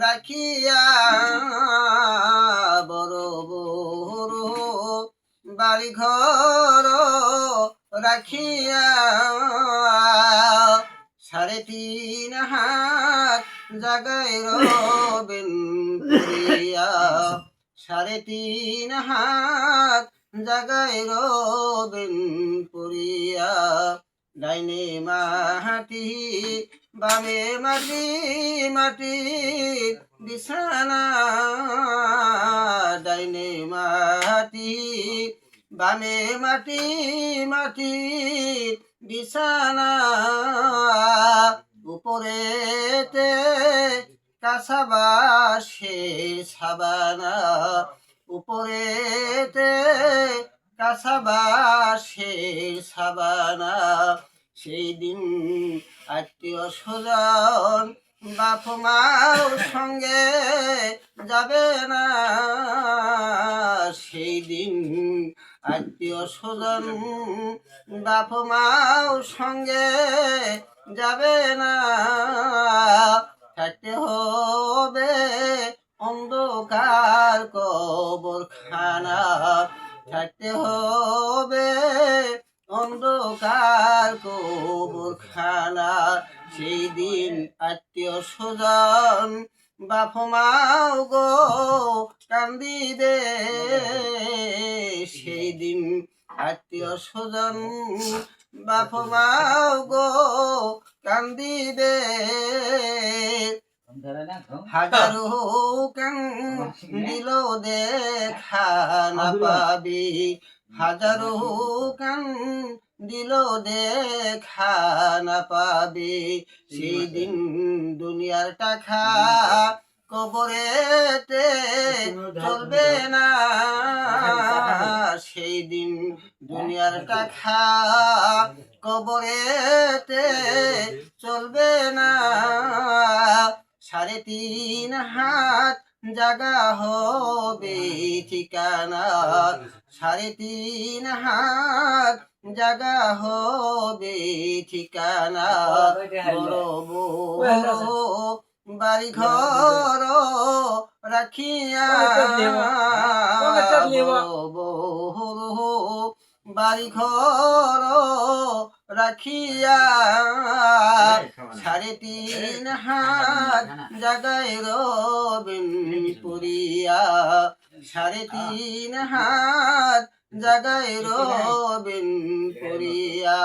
রাখিয়া বড় বড় বাড়ি ঘর রাখিয়া সাড়ে তিন হাত জাগায় রবেন পুরিয়া। সাড়ে তিন হাত জাগায় রবেন পুরিয়া। ডাইনে মাটি, বামে মাটি মাটি বিছানা। ডাইনে মাটি, বামে মাটি মাটি বিছানা। উপরেতে কাছাবাসে সাবানা। উপরেতে কাছাবাসে সাবানা। সেই দিন আত্মীয় স্বজন বাপ মার সঙ্গে যাবে না। সেই দিন আত্মীয় স্বজন বাপ মাও সঙ্গে যাবে না। থাকতে হবে থাকতে হবে। অন্ধকার কবর খানা সেই দিন আত্মীয় স্বজন বাপ মাও গো কান্দিবে সেই দিন আত্মীয় স্বজন বাপ মাও গো কান্দিবে হাজারো কান দিল দেখা না পাবি। হাজারো কান দিল দেখা না পাবে। সেই দিন দুনিয়ার টাকা কবরেতে চলবে না। সেই দিন দুনিয়ার টাকা কবরেতে জাগা হবে ঠিকানা। সাড়ে তিন হাত জাগা হবে ঠিকানা। বড় ঘর রাখিয়া বাড়ি ঘর রাখিয়া সাড়ে তিন হাত জাগায় রবিন পুরিয়া। সাড়ে তিন হাত জাগায় রবিন পুরিয়া।